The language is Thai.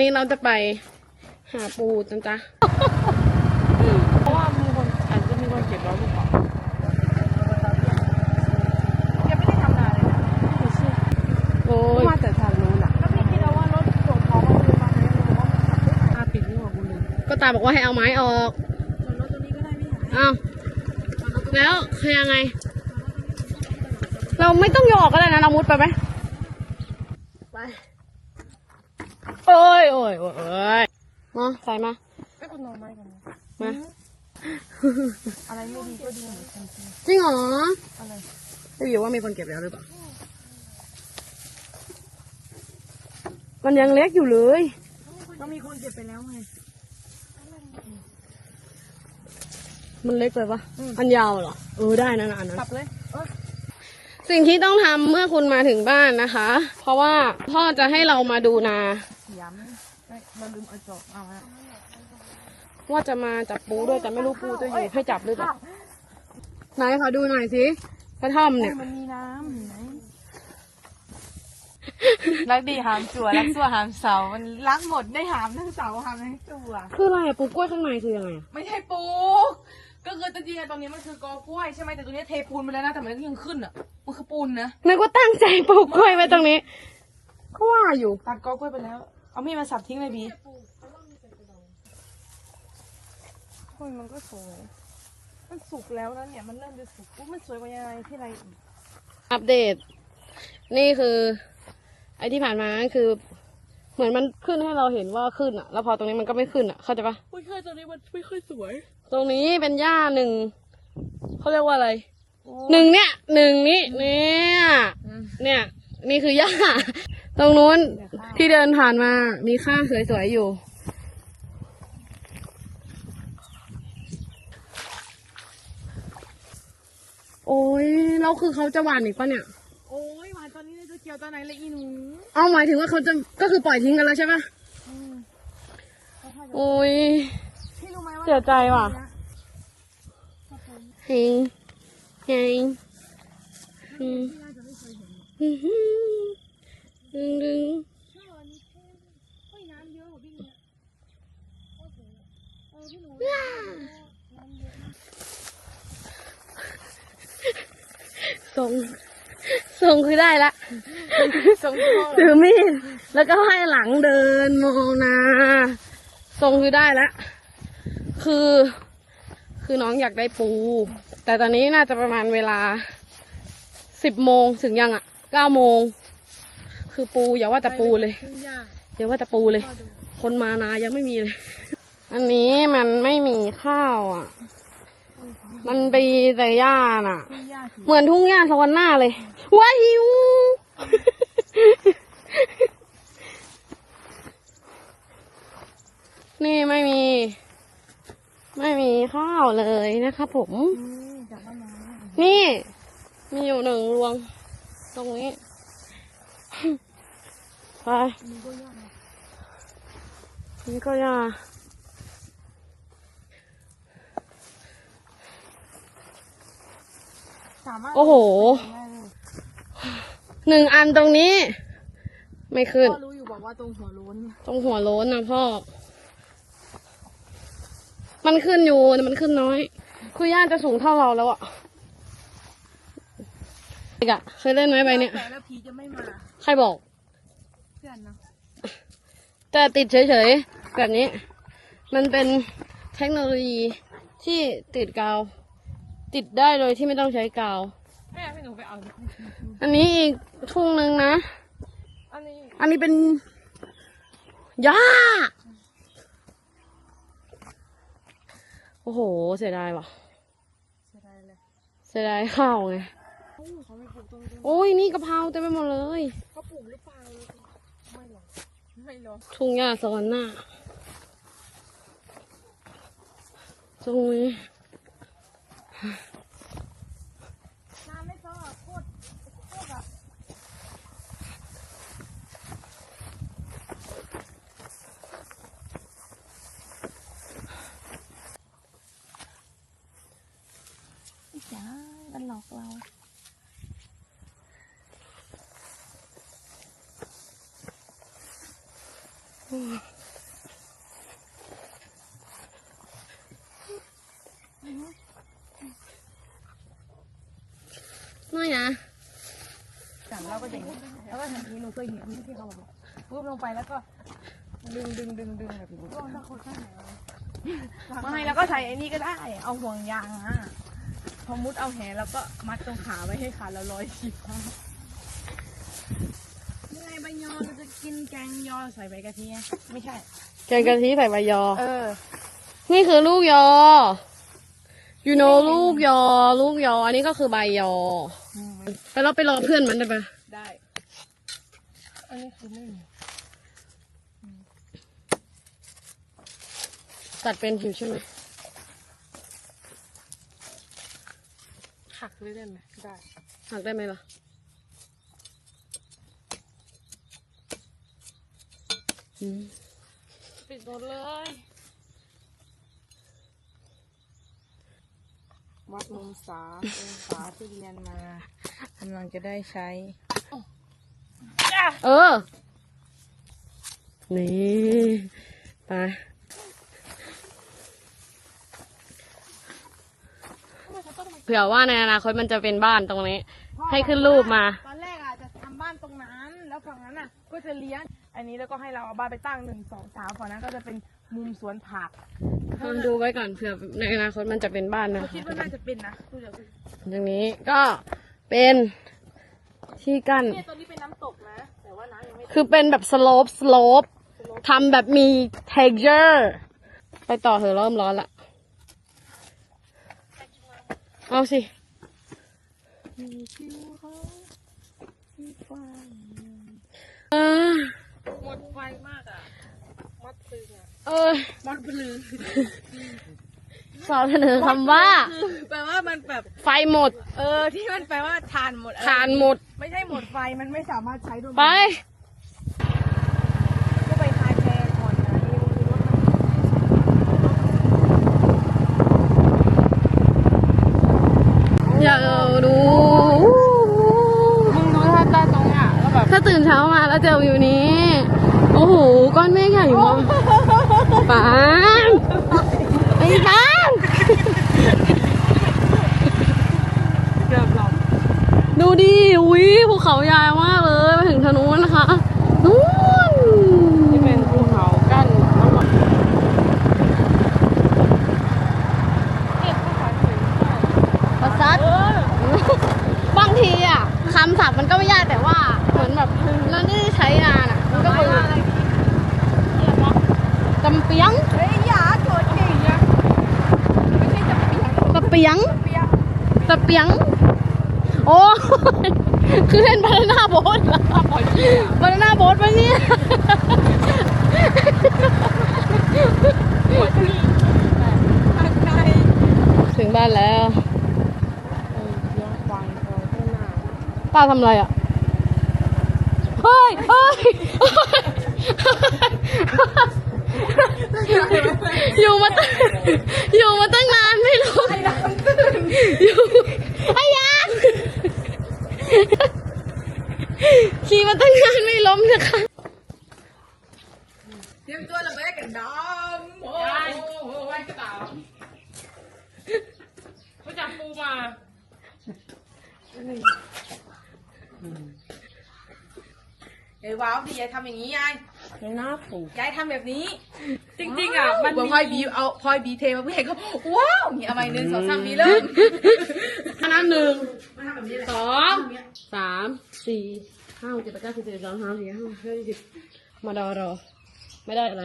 นี้เราจะไปหาปูจันจ้ะเพราะว่ามีคนอาจจะมีคนเก็บแล้วหรือเปล่ายังไม่ได้ทำนานเลยนะโอ้ยมาแต่ทางนู้นอะแล้วพี่คิดเอาว่ารถส่งของมาคืนมาไหมหรือว่ามันขับได้อาปิดนี่หว่าคุณลุงก็ตาบอกว่าให้เอาไม้ออกส่วนรถตัวนี้ก็ได้ไม่หายอ้าวแล้วคือยังไง เราไม่ต้องโยกก็ได้นะเรามุดไปไหมไป โอ้ยโอ้ยโอ้ยโอ้ยมาใส่มาไอ้คุณนอนไม้กันนะมาอะไรไม่ดีก็ดีเหมือนกันจริงจริงเหรออะไรไม่รู้ว่ามีคนเก็บแล้วหรือเปล่ามันยังเล็กอยู่เลยก็มีคนเก็บไปแล้วไงมันเล็กไปปะอืมอันยาวเหรอเออได้นะอันนั้นขับเลยเออสิ่งที่ต้องทำเมื่อคุณมาถึงบ้านนะคะ เพราะว่าพ่อจะให้เรามาดูนา ย้ำเอ้ยเราลืมเอาจอบเอาฮะว่าจะมาจับปูด้วยแต่ไม่รู้ปูจะอยู่ให้จับหรือเปล่าไหนขอดูหน่อยสิกระท่อมเนี่ย มันมีน้ำเห็นไหมรักดีหามจั่วรักจั่วหามเสา มันรักหมดได้หามทั้งเสาหามทั้งจั่วคืออะไรอะปูกล้วยข้างในคือยังไงอะไม่ใช่ปลูกก็คือจริงๆอะตรงนี้มันคือกอกล้วยใช่ไหมแต่ตรงนี้เทปูนไปแล้วนะแต่มันยังขึ้นอะมันคือปูนนะนึกว่าตั้งใจปลูกกล้วยไว้ตรงนี้ก็ว่าอยู่ตัดกอกล้วยไปแล้ว เอามีดมาสับทิ้งเลยบีโอ้ยมันก็สวย มันสุกแล้วนะเนี่ย มันเริ่มจะสุกอุ๊ยมันสวยกว่ายังไงที่ไรอีกอัปเดต นี่คือ ไอที่ผ่านมาคือ เหมือนมันขึ้นให้เราเห็นว่าขึ้นอะแล้วพอตรงนี้มันก็ไม่ขึ้นอะเข้าใจปะอุ้ยเคยตรงนี้มันไม่ค่อยสวย ตรงนี้เป็นหญ้าหนึ่งเขาเรียกว่าอะไรหนึ่งเนี่ยหนึ่งนี้เนี่ยเนี่ย นี่คือหญ้า ตรงนู้นที่เดินผ่านมามีข้าวสวยๆอยู่ โอ้ยแล้วคือเขาจะหวานอีกปะเนี่ย โอ้ยหวานตอนนี้เลยจะเกี่ยวตอนไหนเลยอีหนูเอาหมายถึงว่าเขาจะก็คือปล่อยทิ้งกันแล้วใช่ปะโอ้ยพี่รู้ไหมว่าเสียใจว่ะเฮงเฮงอืมอืม ดึงดึงส่งส่งคือได้ละทรงพ่อถือมีดแล้วก็ให้หลังเดินมองนาทรงคือได้ล้วคือ คือน้องอยากได้ปู แต่ตอนนี้น่าจะประมาณเวลาสิบโมงถึงยังอะเก้าโมง คือปูอย่าว่าแต่ปูเลยอย่าว่าแต่ปูเลย คนมานายังไม่มีเลย อันนี้มันไม่มีข้าวอะ มันไปแต่หญ้าน่ะยากเหมือนทุ่งหญ้าสวรรค์หน้าเลยว้าหิวนี่ไม่มี ไม่มีข้าวเลยนะครับผมจากบ้านน้นี่ มีอยู่หนึ่งรวง ตรงนี้ ไปนี่ก็ยาสามารถโอ้โหได้เลยหนึ่งอันตรงนี้ ไม่ขึ้น พ่อรู้อยู่บอกว่าตรงหัวโล้น ตรงหัวโล้นนะพ่อ มันขึ้นอยู่แต่มันขึ้นน้อย คือย่าจะสูงเท่าเราแล้วอะเด็กอะเคยเล่นไหมใบเนี้ยแต่แล้วผีจะไม่มา ใครบอกเพื่อนนะ แต่ติดเฉยๆ แบบนี้ มันเป็นเทคโนโลยีที่ติดกาว ติดได้โดยที่ไม่ต้องใช้กาวแม่ให้หนูไปเอาดิอันนี้อีกทุ่งหนึ่งนะ อันนี้ อันนี้เป็นหญ้าโอ้โห เสียดายว่ะ เสียดายเลยเสียดายข้าวไงโอ้เขาไม่ปลูกตรงนี้โอ้ยนี่กะเพราเต็มไปหมดเลยเขาปลูกหรือเปล่าไม่หรอก ไม่หรอกทุ่งหญ้าสวรรค์หน้า ตรงนี้ำไม่พอโคตรโคตรแบบจ้ามันหลอกเรา น้อยนะจับเราก็จะอย่างนี้แล้วก็ทำนี้หนูเคยเห็นที่เขาบอกปุ๊บลงไปแล้วก็ ดึงดึงดึงดึงแบบนี้ไม่แล้วก็ใส่ไอ้นี่ก็ได้ เอาห่วงยางอะพอมุดเอาแหแล้วก็มัดตรงขาไว้ให้ขาแล้วร้อยขีด ยังไงใบยอเราจะกินแกงยอใส่ใบกะทิไงไม่ใช่ แกงกะทิใส่ใบยอ เออ นี่คือลูกยอ you know ลูกยอ ลูกยอ อันนี้ก็คือใบยอไปเราไปรอเพื่อนมันได้ปะได้ อันนี้คือไม่มีตัดเป็นผิวใช่ไหมหักเลยได้ไหมได้ หักได้ไหมล่ะ อืม ปิดหมดเลยวัดองศาองศาที่เรียนมากำลังจะได้ใช้ เออ นี่ไปเผื่อว่าในอนาคตมันจะเป็นบ้านตรงนี้ ให้ขึ้นรูปมา ตอนแรกอะจะทำบ้านตรงนั้น แล้วฝั่งนั้นอะ ก็จะเลี้ยง อันนี้แล้วก็ให้เราเอาบ้านไปตั้งหนึ่งสองสามฝั่งนั้นก็จะเป็นมุมสวนผักดูไว้ก่อนเผื่อในอนาคตมันจะเป็นบ้านนะก็คะคิดว่าน่าจะเป็นนะดูจากตรงนี้ก็เป็นที่กั้นเนี่ยตอนนี้เป็นน้ำตกนะแต่ว่าน้ำยังไม่คือเป็นแบบสโลปสโลปทำแบบมี texture ไปต่อเถอะเริ่มร้อนละเอาสิเออ หมดไฟมากอะมัดตึงอะเออมัดพลือสอนเสนอคำว่า แปลว่ามันแบบ ไฟหมด เออ ที่มันแปลว่าทานหมดอะไรทานหมด ไม่ใช่หมดไฟมันไม่สามารถใช้ได้ไปก็ไปทายแพรก่อนนะนี่คือรถมันอยา นเช้ามาแล้วเจอวิวนี้ โอ้โห ก้อนเมฆใหญ่มากปางไอ้ปางเกือบหลับดูดิอุ้ยภูเขาใหญ่มากเลย ไปถึงทางนู้นนะคะนู้น ที่เป็นภูเขากั้นระหว่างเก็บภูเขาถึง ประซัดบางทีอะคำศัพท์มันก็ไม่ยากแต่ว่า เหมือนแบบเราไม่ได้ใช้งานอะ มันก็ ก็ เบื่อ อะไรดีเกียบวะ จำเปียง เฮ้ยอย่าโกรธเก่งยังไม่ใช่จะเปียก ตะเปียงเปียกตะเปียง โอ้ คือเล่นบานาน่าโบ๊ทเหรอบานาน่าโบ๊ทปะเนี่ยถึงบ้านแล้วป้าทำอะไรอะ เฮ้ยเฮ้ย อยู่มาตั้งอยู่มาตั้งนานไม่รู้อยู่ไอ้ยางขี่มาตั้งนานไม่ล้มนะคะเตรียมตัวระเบิดกันดำโอ้โหไว้กระเป๋าเขาจับปูมาเอ้ยว้าวดิยายทำอย่างนี้ยาย ยังหน้าผูยายทำแบบนี้ จริงๆอะมันพลอยบีเอาพลอยบีเทมาเพื่อให้เขาว้าวนี่เอาใหม่หนึ่งสองสามบีเริ่มอันนั้นหนึ่งสองสามสี่ห้าหกเจ็ดแปดเก้าสิบสิบเอ็ดสิบสองสิบสามสิบสี่ห้าหกเจ็ดสิบมาดอรอ ไม่ได้อะไร